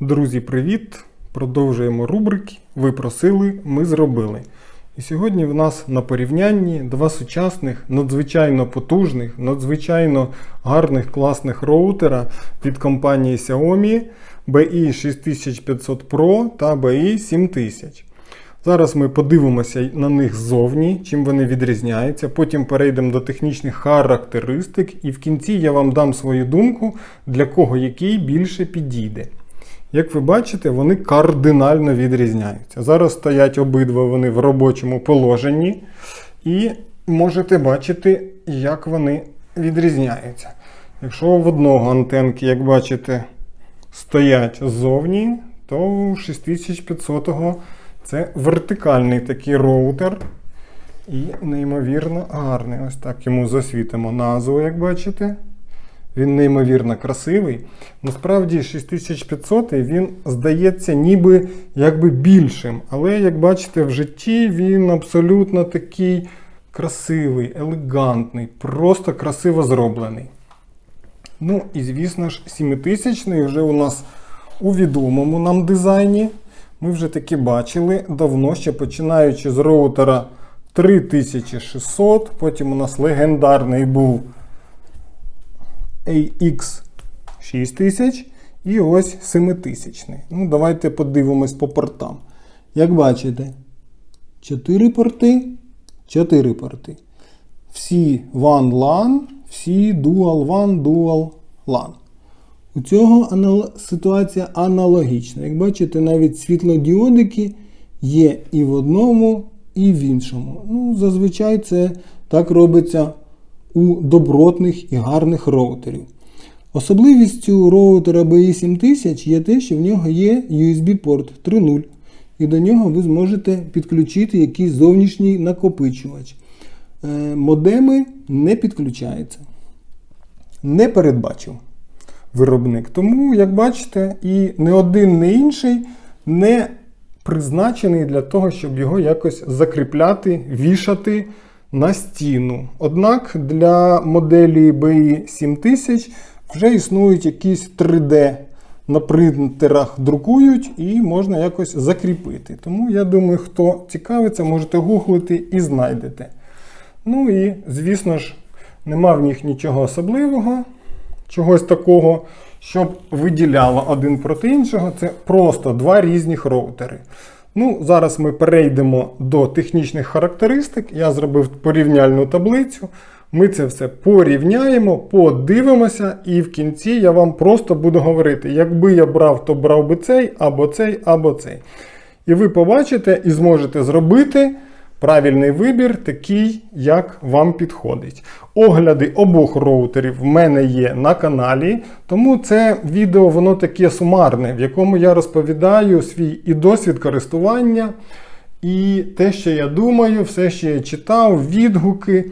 Друзі, привіт! Продовжуємо рубрики Ви просили, ми зробили. І сьогодні в нас на порівнянні два сучасних, надзвичайно потужних, надзвичайно гарних класних роутера від компанії Xiaomi BI 6500 Pro та BI 7000. Зараз ми подивимося на них ззовні, чим вони відрізняються. Потім перейдемо до технічних характеристик, і в кінці я вам дам свою думку, для кого який більше підійде. Як ви бачите, вони кардинально відрізняються. Зараз стоять обидва вони в робочому положенні, і можете бачити, як вони відрізняються. Якщо в одного антенки, як бачите, стоять ззовні, то у 6500-го це вертикальний такий роутер. І неймовірно гарний. Ось так йому засвітимо назву, як бачите. Він неймовірно красивий. Насправді 6500 він здається ніби якби більшим. Але, як бачите, в житті він абсолютно такий красивий, елегантний, просто красиво зроблений. Ну і звісно ж, 7000 вже у нас у відомому нам дизайні. Ми вже таки бачили давно, ще починаючи з роутера 3600, потім у нас легендарний був AX 6000 і ось 7000. Ну, давайте подивимось по портам. Як бачите, 4 порти, 4 порти. Всі WAN LAN, всі Dual WAN, Dual LAN. У цього ситуація аналогічна. Як бачите, навіть світлодіодики є і в одному, і в іншому. Ну, Зазвичай це так робиться у добротних і гарних роутерів. Особливістю роутера BI7000 є те, що в нього є USB-порт 3.0, і до нього ви зможете підключити якийсь зовнішній накопичувач. Е, Модеми не підключаються. Не передбачив виробник. Тому, як бачите, і не один, не інший не призначений для того, щоб його якось закріпляти, вішати на стіну. Однак для моделі BI 7000 вже існують якісь 3D на принтерах друкують і можна якось закріпити. Тому я думаю, хто цікавиться, можете гуглити і знайдете. Ну і, звісно ж, нема в них нічого особливого, чогось такого, щоб виділяло один проти іншого. Це просто два різних роутери. Ну, Зараз ми перейдемо до технічних характеристик. Я зробив порівняльну таблицю. Ми це все порівняємо, подивимося, і в кінці я вам просто буду говорити, якби я брав, то брав би цей, або цей, або цей. І ви побачите і зможете зробити правильний вибір, такий, як вам підходить. Огляди обох роутерів в мене є на каналі, тому це відео воно таке сумарне, в якому я розповідаю свій і досвід користування, і те, що я думаю, все, що я читав, відгуки.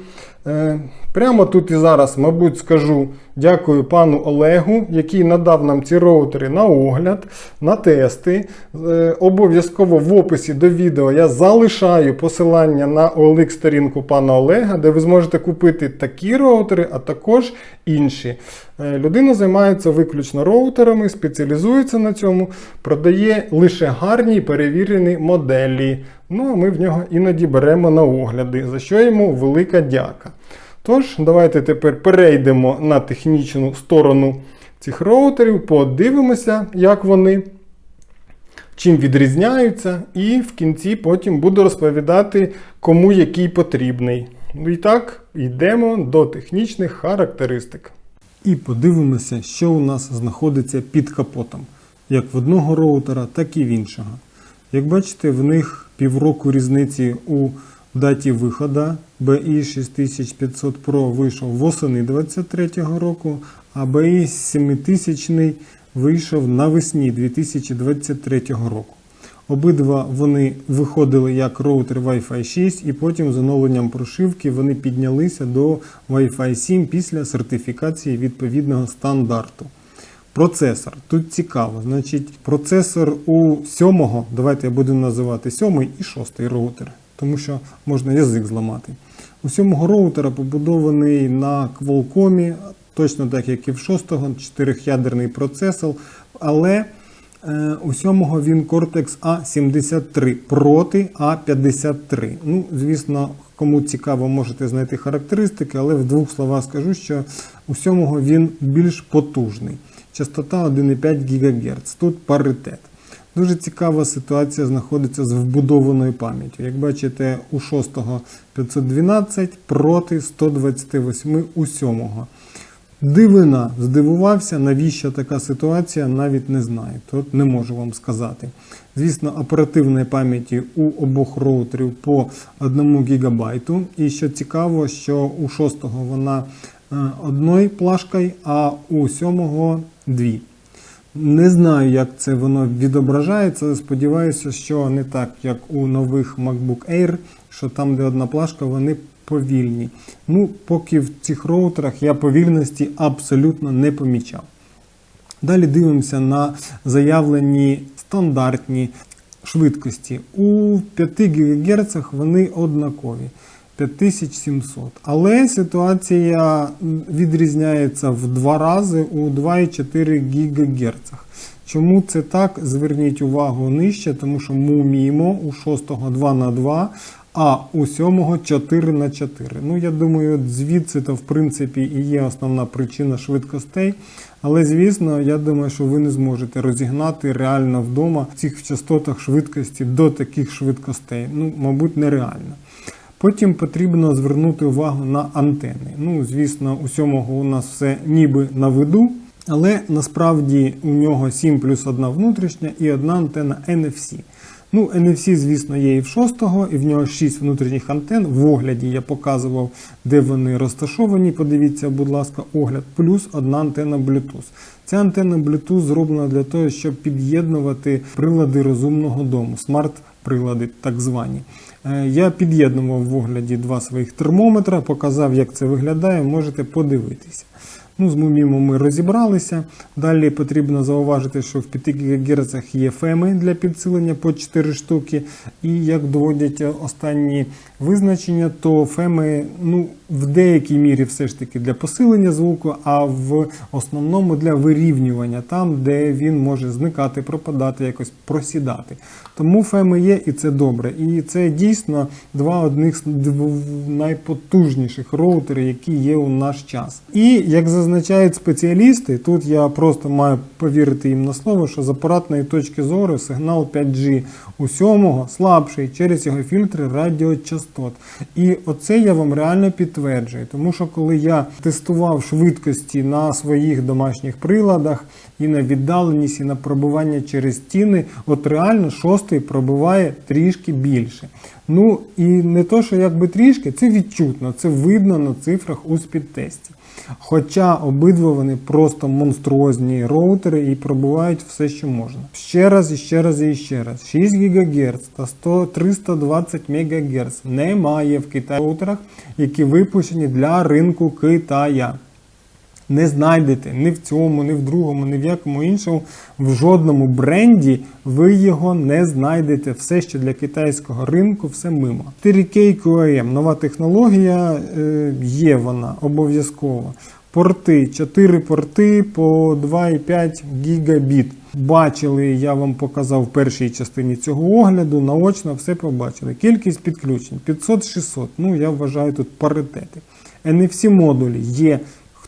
Прямо тут і зараз, мабуть, скажу дякую пану Олегу, який надав нам ці роутери на огляд, на тести. Е, Обов'язково в описі до відео я залишаю посилання на OLX сторінку пана Олега, де ви зможете купити такі роутери, а також інші. Е, Людина займається виключно роутерами, спеціалізується на цьому, продає лише гарні перевірені моделі. Ну а ми в нього іноді беремо на огляди, за що йому велика дяка. Тож, давайте тепер перейдемо на технічну сторону цих роутерів, подивимося, як вони, чим відрізняються, і в кінці потім буду розповідати, кому який потрібний. Ну і так, йдемо до технічних характеристик. І подивимося, що у нас знаходиться під капотом, як в одного роутера, так і в іншого. Як бачите, в них півроку різниці у даті виходу BI 6500 Pro вийшов восени 2023 року, а BI 7000 вийшов навесні 2023 року. Обидва вони виходили як роутер Wi-Fi 6, і потім з оновленням прошивки вони піднялися до Wi-Fi 7 після сертифікації відповідного стандарту. Процесор. Тут цікаво. Значить, процесор у сьомого, давайте я буду називати сьомий і шостий роутер тому що можна язик зламати. У сьомого роутера побудований на Qualcomm, точно так як і в шостого, чотирьохядерний процесор, але Е, У сьомого він Cortex A73 проти A53. Ну, звісно, кому цікаво, можете знайти характеристики, але в двох словах скажу, що у сьомого він більш потужний. Частота 1,5 ГГц. Тут паритет. Дуже цікава ситуація знаходиться з вбудованою пам'яттю. Як бачите, у 6-го 512 проти 128 у 7-го. Дивина, здивувався, навіщо така ситуація, навіть не знаю. Тут не можу вам сказати. Звісно, оперативної пам'яті у обох роутерів по 1 ГБ. І що цікаво, що у 6-го вона е, одною плашкою, а у 7-го дві. Не знаю, як це воно відображається, сподіваюся, що не так, як у нових MacBook Air, що там, де одна плашка, вони повільні. Ну, поки в цих роутерах я повільності абсолютно не помічав. Далі дивимося на заявлені стандартні швидкості. У 5 ГГц вони однакові. 5700. Але ситуація відрізняється в два рази у 2,4 ГГц. Чому це так? Зверніть увагу нижче, тому що ми вміємо у 6 2 на 2 а у 7 4 на 4 Ну, я думаю, звідси то в принципі і є основна причина швидкостей. Але звісно, я думаю, що ви не зможете розігнати реально вдома в цих частотах швидкості до таких швидкостей. Ну, мабуть, нереально. Потім потрібно звернути увагу на антени. Ну, звісно, у сьомого у нас все ніби на виду, але насправді у нього 7 плюс одна внутрішня і одна антена NFC. Ну, NFC, звісно, є і в шостого, і в нього 6 внутрішніх антен. В огляді я показував, де вони розташовані. Подивіться, будь ласка, огляд, плюс одна антена Bluetooth. Ця антенна Bluetooth зроблена для того, щоб під'єднувати прилади розумного дому, смарт-прилади, так звані. Е, Я під'єднував в огляді два своїх термометра, показав, як це виглядає, можете подивитися. Ну, з Мумімо ми розібралися. Далі потрібно зауважити, що в 5 ГГц є феми для підсилення по 4 штуки. І як доводять останні визначення, то феми ну, в деякій мірі все ж таки для посилення звуку, а в основному для вирівнювання, там, де він може зникати, пропадати, якось просідати. Тому феми є і це добре. І це дійсно два одних з найпотужніших роутерів, які є у наш час. І як зазначають спеціалісти, тут я просто маю повірити їм на слово, що з апаратної точки зору сигнал 5G у сьомого слабший через його фільтри радіочастот. І оце я вам реально підтверджую, тому що коли я тестував швидкості на своїх домашніх приладах і на віддаленість, і на пробування через стіни, от реально шостий пробиває трішки більше. Ну і не то, що якби трішки, це відчутно, це видно на цифрах у спідтесті. Хоча обидва вони просто монструозні роутери і пробувають все, що можна. Ще раз, і ще раз, і ще раз. 6 ГГц та 100, 320 МГц немає в Китаї роутерах, які випущені для ринку Китая. Не знайдете ні в цьому, ні в другому, ні в якому іншому, в жодному бренді ви його не знайдете. Все, що для китайського ринку, все мимо. 4K QAM, нова технологія, е, є вона обов'язково. Порти, 4 порти по 2,5 гігабіт. Бачили, я вам показав в першій частині цього огляду, наочно все побачили. Кількість підключень 500-600. Ну, я вважаю тут паритети. NFC модулі є.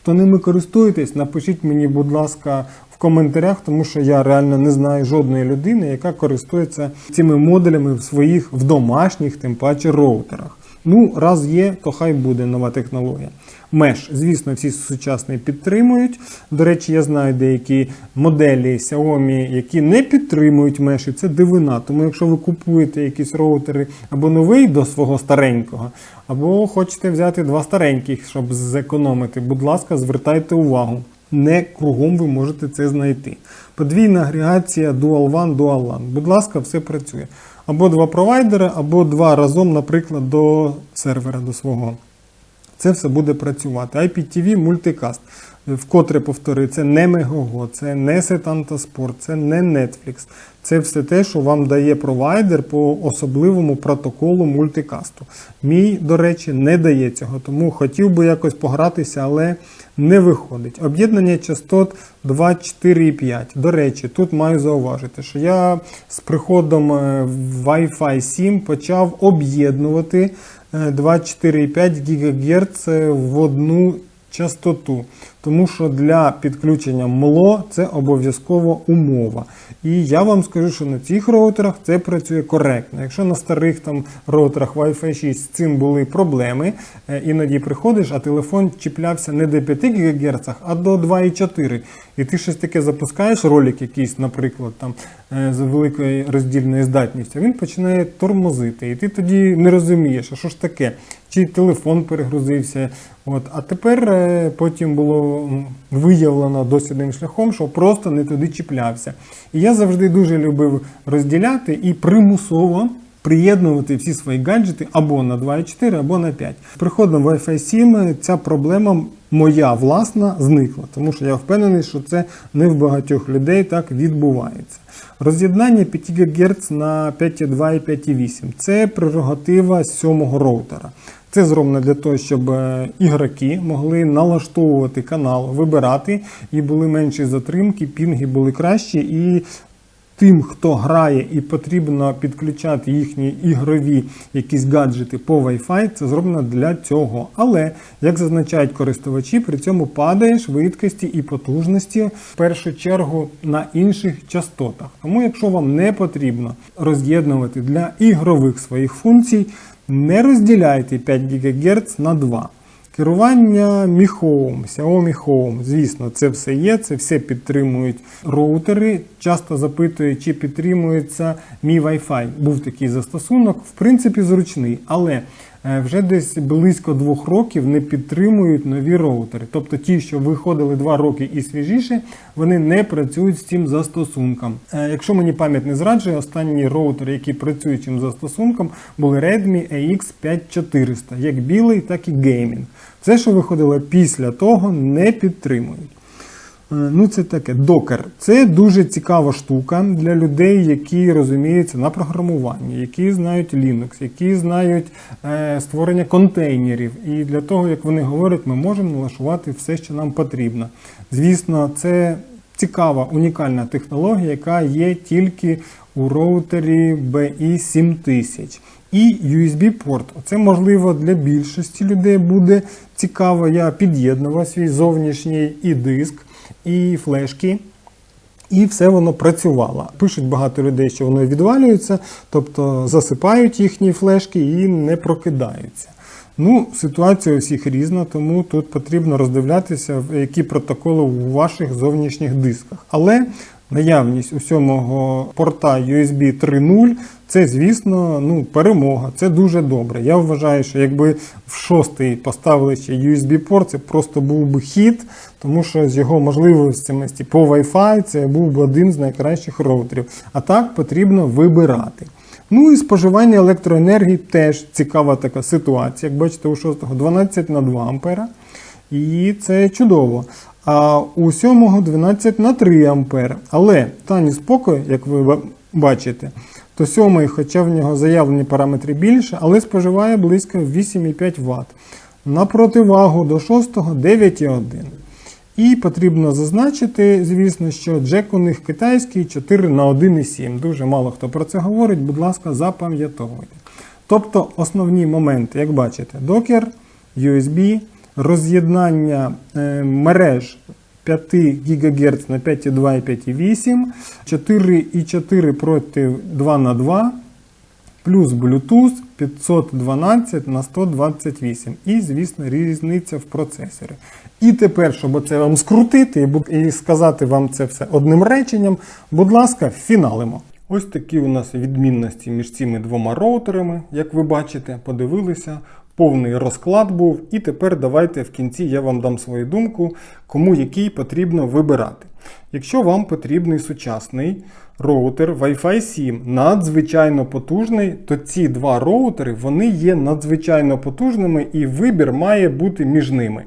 Хто ними користуєтесь, напишіть мені, будь ласка, в коментарях, тому що я реально не знаю жодної людини, яка користується цими модулями в своїх в домашніх, тим паче роутерах. Ну, раз є, то хай буде нова технологія. Меш, звісно, всі сучасні підтримують. До речі, я знаю деякі моделі Xiaomi, які не підтримують меш, і це дивина. Тому якщо ви купуєте якісь роутери або новий до свого старенького, або хочете взяти два стареньких, щоб зекономити, будь ласка, звертайте увагу. Не кругом ви можете це знайти. Подвійна агрегація Dual One, Dual LAN. Будь ласка, все працює. Або два провайдери, або два разом, наприклад, до сервера до свого. Це все буде працювати. IPTV мультикаст. Вкотре повторюю, це не Мегого, це не Сетанта Спорт, це не Netflix. Це все те, що вам дає провайдер по особливому протоколу мультикасту. Мій, до речі, не дає цього, тому хотів би якось погратися, але не виходить. Об'єднання частот 2, 4 і 5. До речі, тут маю зауважити, що я з приходом е, Wi-Fi 7 почав об'єднувати е, 2, 4 і 5 ГГц в одну частоту. Тому що для підключення МЛО це обов'язкова умова. І я вам скажу, що на цих роутерах це працює коректно. Якщо на старих там роутерах Wi-Fi 6 з цим були проблеми, е, іноді приходиш, а телефон чіплявся не до 5 ГГц, а до 2,4. І ти щось таке запускаєш, ролик якийсь, наприклад, там е, з великою роздільною здатністю, він починає тормозити. І ти тоді не розумієш, а що ж таке? Чи телефон перегрузився. От. А тепер е, потім було виявлено дослідним шляхом, що просто не туди чіплявся. І я завжди дуже любив розділяти і примусово приєднувати всі свої гаджети або на 2,4, або на 5. Приходом Wi-Fi 7 ця проблема моя власна зникла, тому що я впевнений, що це не в багатьох людей так відбувається. Роз'єднання 5 ГГц на 5,2 і 5,8 це прерогатива сьомого роутера. Це зроблено для того, щоб е, ігроки могли налаштовувати канал, вибирати, і були менші затримки, пінги були кращі, і тим, хто грає і потрібно підключати їхні ігрові якісь гаджети по Wi-Fi, це зроблено для цього. Але, як зазначають користувачі, при цьому падає швидкості і потужності в першу чергу на інших частотах. Тому, якщо вам не потрібно роз'єднувати для ігрових своїх функцій, не розділяйте 5 ГГц на 2. Керування Mi Home, Xiaomi Home, звісно, це все є, це все підтримують роутери. Часто запитують, чи підтримується Mi Wi-Fi. Був такий застосунок, в принципі, зручний, але вже десь близько двох років не підтримують нові роутери. Тобто ті, що виходили два роки і свіжіше, вони не працюють з цим застосунком. Е, Якщо мені пам'ять не зраджує, останні роутери, які працюють цим застосунком, були Redmi AX5400, як білий, так і геймінг. Все, що виходило після того, не підтримують. Е, Ну, це таке. Докер. Це дуже цікава штука для людей, які розуміються на програмуванні, які знають Linux, які знають е, створення контейнерів. І для того, як вони говорять, ми можемо налаштувати все, що нам потрібно. Звісно, це цікава, унікальна технологія, яка є тільки у роутері BI7000. І USB-порт. Це можливо для більшості людей буде цікаво. Я під'єднував свій зовнішній і диск, і флешки. І все воно працювало. Пишуть багато людей, що воно відвалюється, тобто засипають їхні флешки і не прокидаються. Ну, ситуація у всіх різна, тому тут потрібно роздивлятися, які протоколи у ваших зовнішніх дисках. Але наявність у сьомого порта USB 3.0 це, звісно, ну, перемога. Це дуже добре. Я вважаю, що якби в шостий поставили ще USB-порт, це просто був би хід, тому що з його можливостями по Wi-Fi це був би один з найкращих роутерів. А так потрібно вибирати. Ну і споживання електроенергії теж цікава така ситуація. Як бачите, у 6 12 на 2 ампера. І це чудово. А у 7 12 на 3 ампера. Але стані спокою, як ви бачите, то 7, хоча в нього заявлені параметри більше, але споживає близько 8,5 Вт. На противагу до 6 9,1. І потрібно зазначити, звісно, що джек у них китайський 4 на 1,7. Дуже мало хто про це говорить, будь ласка, запам'ятовуйте. Тобто основні моменти, як бачите, докер, USB, роз'єднання е, мереж 5 ГГц на 5,2 і 5,8, 4,4 проти 2 на 2, плюс Bluetooth 512 на 128 і, звісно, різниця в процесорі. І тепер, щоб це вам скрутити і сказати вам це все одним реченням, будь ласка, фіналимо. Ось такі у нас відмінності між цими двома роутерами, як ви бачите, подивилися. Повний розклад був, і тепер давайте в кінці я вам дам свою думку, кому який потрібно вибирати. Якщо вам потрібний сучасний роутер Wi-Fi 7 надзвичайно потужний, то ці два роутери вони є надзвичайно потужними і вибір має бути між ними.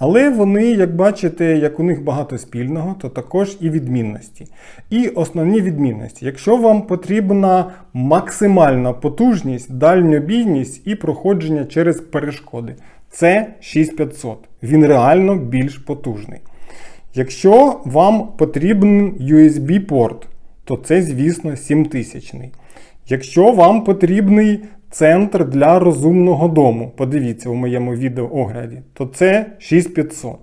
Але вони, як бачите, як у них багато спільного, то також і відмінності. І основні відмінності. Якщо вам потрібна максимальна потужність, дальньобійність і проходження через перешкоди, це 6500. Він реально більш потужний. Якщо вам потрібен USB-порт, то це, звісно, 7000. Якщо вам потрібний центр для розумного дому, подивіться у моєму відео огляді, то це 6500.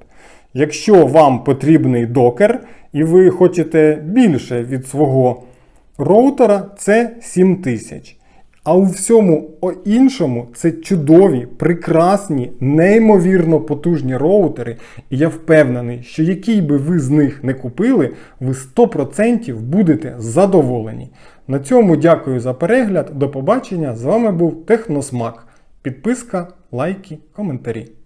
Якщо вам потрібний докер і ви хочете більше від свого роутера, це 7000. А у всьому іншому це чудові, прекрасні, неймовірно потужні роутери. І я впевнений, що який би ви з них не купили, ви 100% будете задоволені. На цьому дякую за перегляд. До побачення. З вами був Техносмак. Підписка, лайки, коментарі.